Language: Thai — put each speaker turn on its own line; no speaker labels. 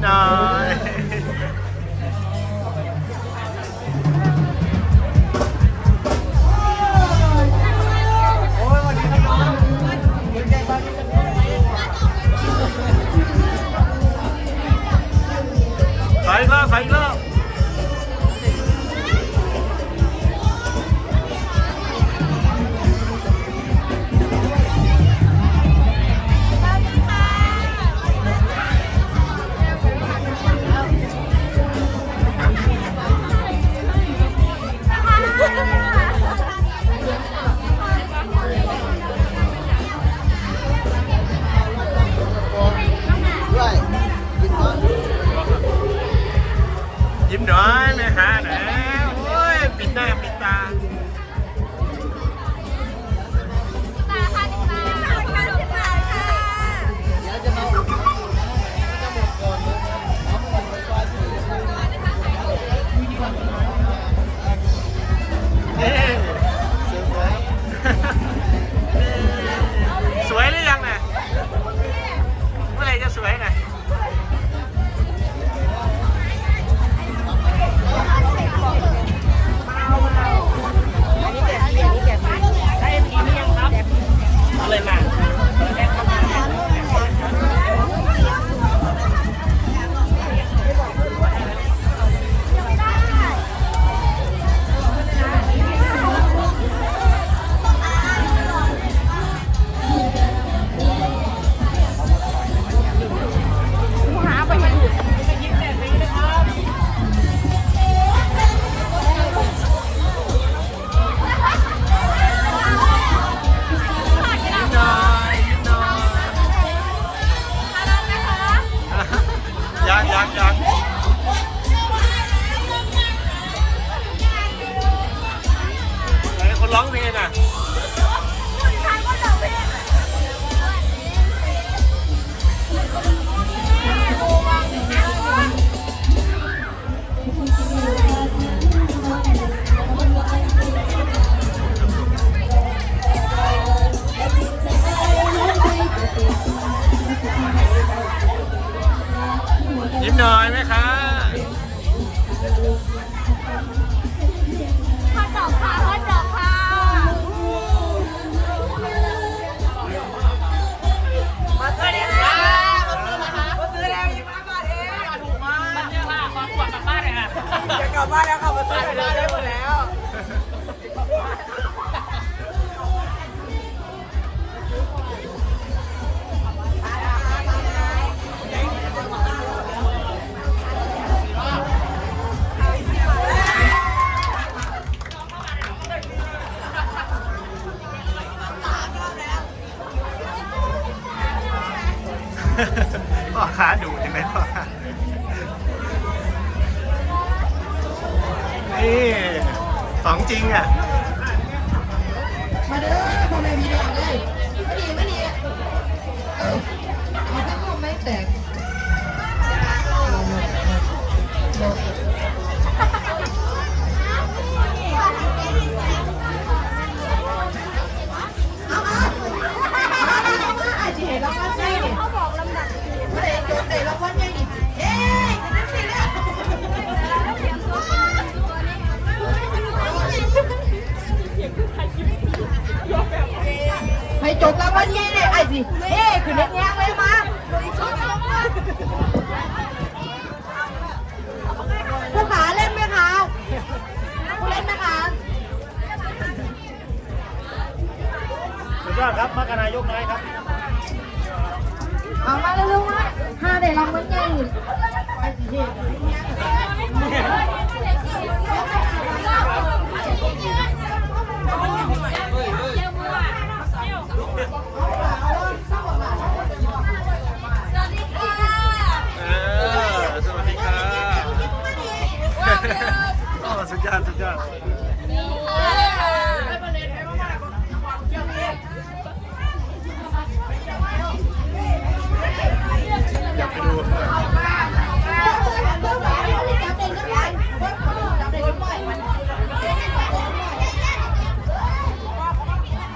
나. ร้องเพลงอะ
ลับบ้านแล้วค่ะมาซื้อได้ได้หมดแล้ว
พ่อค้าดูยังไงพ่อค้า นี่ของจริงอะ
มาเด้อพ่อแม่พี่น้องเลยไม่ดีไม่ดีมันก็ไม่แตก จดรางวัลใหญ่เลยไอ้สิเอ๊ะคือเน็ตแย้งเลยมาผู้ขาเล่นไหมคะผู้เล่นไหมคะ
สุดยอดครับมรรคนายกน้อยครับ
เอามาเร็วๆมาห้าได้รางวัลใหญ่ไอ้สิเฮ้
สุดยอดสุดยอด
เออ